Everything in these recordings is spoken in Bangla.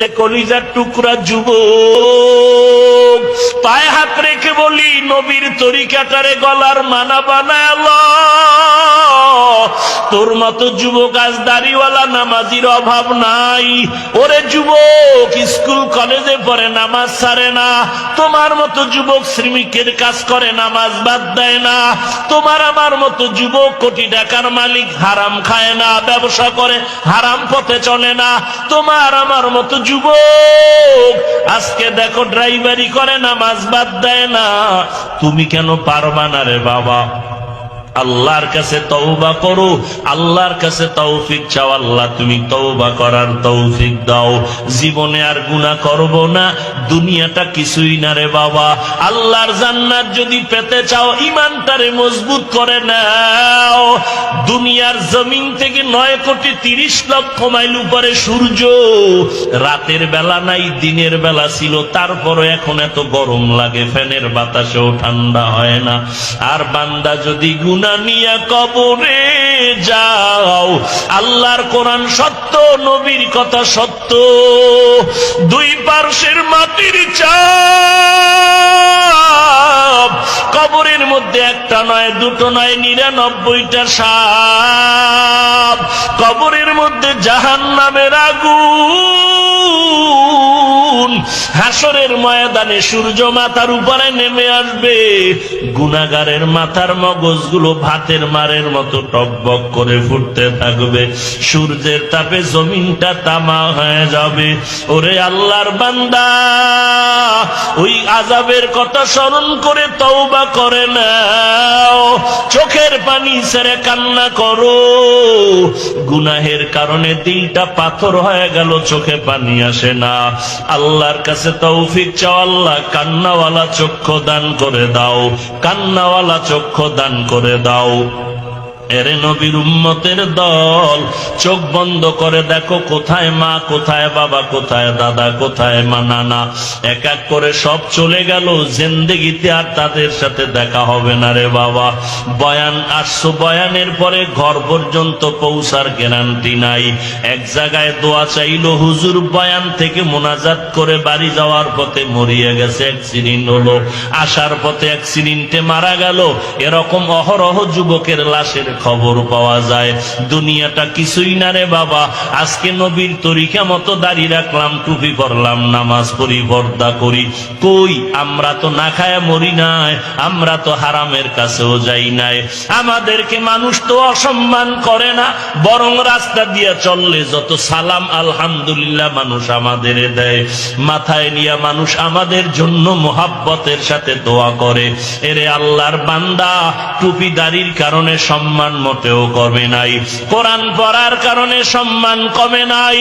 কলিজার টুকরা যুব পায়ে হাত রেখে বলি নবীর তরিকাটারে গলার মানা বানায় তোর মতো যুবক আজ দাড়িওয়ালা নামাজির অভাব নাই। ওরে যুবক, স্কুল, কলেজে পড়ে নামাজ ছাড়ে না। তোমার মতো যুবক শ্রমিকের কাজ করে, নামাজ বাদ দেয় না। তোমার আমার মতো যুবক কোটি টাকার মালিক, হারাম খায় না, ব্যবসা করে, হারাম পথে চলে না। তোমার আমার মতো যুবক, আজকে দেখো ড্রাইভারি করে, নামাজ বাদ দেয় না। তুমি কেন পারবা না রে বাবা? আল্লাহর কাছে তৌবা করো। আল্লাহর কাছে তৌফিক চাও, আল্লাহ তুমি তৌবা করার তৌফিক দাও। জীবনে আর গুণা করব না, দুনিয়াটা কিছুই না রে বাবা। আল্লাহর জান্নাত যদি পেতে চাও ইমানটারে মজবুত করে নাও। দুনিয়ার জমিন থেকে নয় কোটি তিরিশ লক্ষ মাইল উপরে সূর্য। রাতের বেলা নাই, দিনের বেলা ছিল। তারপরে এখন এত গরম লাগে, ফ্যানের বাতাসেও ঠান্ডা হয় না। আর বান্দা যদি গুনা নিয়ে কবরে যাও, আল্লাহর কোরআন সত্য, নবীর কথা সত্য। দুই পার্শ্বের মাটির চাপ একটা নয় দুটো নয় নিরানব্বইটা সাপ। কবরের মধ্যে জাহান নামের আগুন। হাসরের ময়দানে সূর্য মাথার উপরে নেমে আসবে। গুনাগারের মাথার মগজগুলো ভাতের মারের মতো টকবক করে ফুটতে থাকবে। সূর্যের তাপে জমিনটা তামা হয়ে যাবে। ওরে আল্লাহর বান্দা, ওই আজাবের কথা স্মরণ করে তওবা করে নাও। চোখের পানি ছেড়ে কান্না করো। গুনাহের কারণে দিলটা পাথর হয়ে গেল, চোখে পানি আসে না। আল্লাহর কাছে তৌফিক চাও আল্লাহ কান্নাওয়ালা চক্ষু দান করে দাও কান্নাওয়ালা চক্ষু দান করে দাও। এরে নবীর উম্মতের দল। চোখ বন্ধ করে দেখো কোথায় মা, কোথায় বাবা, কোথায় দাদা, কোথায় মা, নানা। এক এক করে সব চলে গেল, জিন্দেগিতে আর তাদের সাথে দেখা হবে না রে বাবা। বয়ান আসছো, বয়ানের পরে ঘর পর্যন্ত পৌঁছার গ্যারান্টি নাই। এক জায়গায় দোয়া চাইলো, হুজুর বয়ান থেকে মোনাজাত করে বাড়ি যাওয়ার পথে মরিয়ে গেছে অ্যাক্সিডেন্ট হলো। আসার পথে অ্যাক্সিডেন্টে মারা গেল। এরকম অহরহ যুবকের লাশের খবর পাওয়া যায়। দুনিয়াটা কিছুই না রে বাবা। আজকে নবীর তরিকা মতো দাঁড়িয়ে রাখলাম, টুপি করলাম নামাজ পড়ি, পর্দা করি। কই? আমরা তো না খায় মরি নাই, আমরা তো হারামের কাছেও যাই নাই। আমাদেরকে মানুষ তো অসম্মান করে না, বরং রাস্তা দিয়ে চললে যত সালাম, আলহামদুলিল্লাহ মানুষ আমাদের দেয়। মাথায় নিয়ে মানুষ আমাদের জন্য মোহাব্বতের সাথে দোয়া করে। এরে আল্লাহর বান্দা, টুপি দাড়ির কারণে সম্মান মোটেও কমে নাই। কোরআন পড়ার কারণে সম্মান কমে নাই।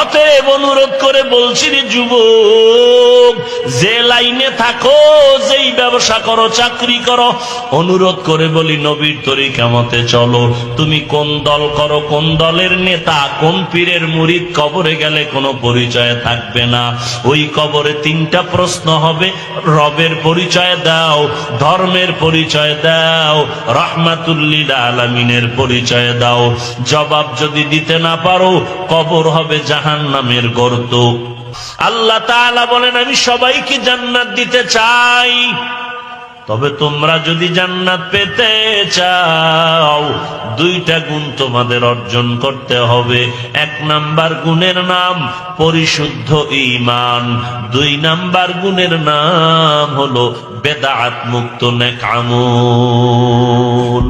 অতএব অনুরোধ করে বলছি রে যুবক, যে লাইনে থাকো, যেই ব্যবসা করো, চাকরি করো, অনুরোধ করে বলি, নবীর তরিকা মতে চলো। তুমি কোন দল করো, কোন দলের নেতা, কোন পীরের মুরিদ, কবরে গেলে কোনো পরিচয় থাকবে না। ওই কবরে তিনটা প্রশ্ন হবে, রবের পরিচয় দাও, ধর্মের পরিচয় দাও, রহমাতুল্লিল আলমিনের পরিচয় দাও। জবাব যদি দিতে না পারো, কবর হবে জাহান নামের গর্ত। আল্লাহ তাআলা বলেন, আমি সবাইকে জান্নাত দিতে চাই। তবে তোমরা যদি জান্নাত পেতে চাও, দুইটা গুণ তোমাদের অর্জন করতে হবে। এক নাম্বার গুণের নাম, পরিশুদ্ধ ইমান দুই নাম্বার গুণের নাম হলো বেদাত মুক্ত নেক আমল।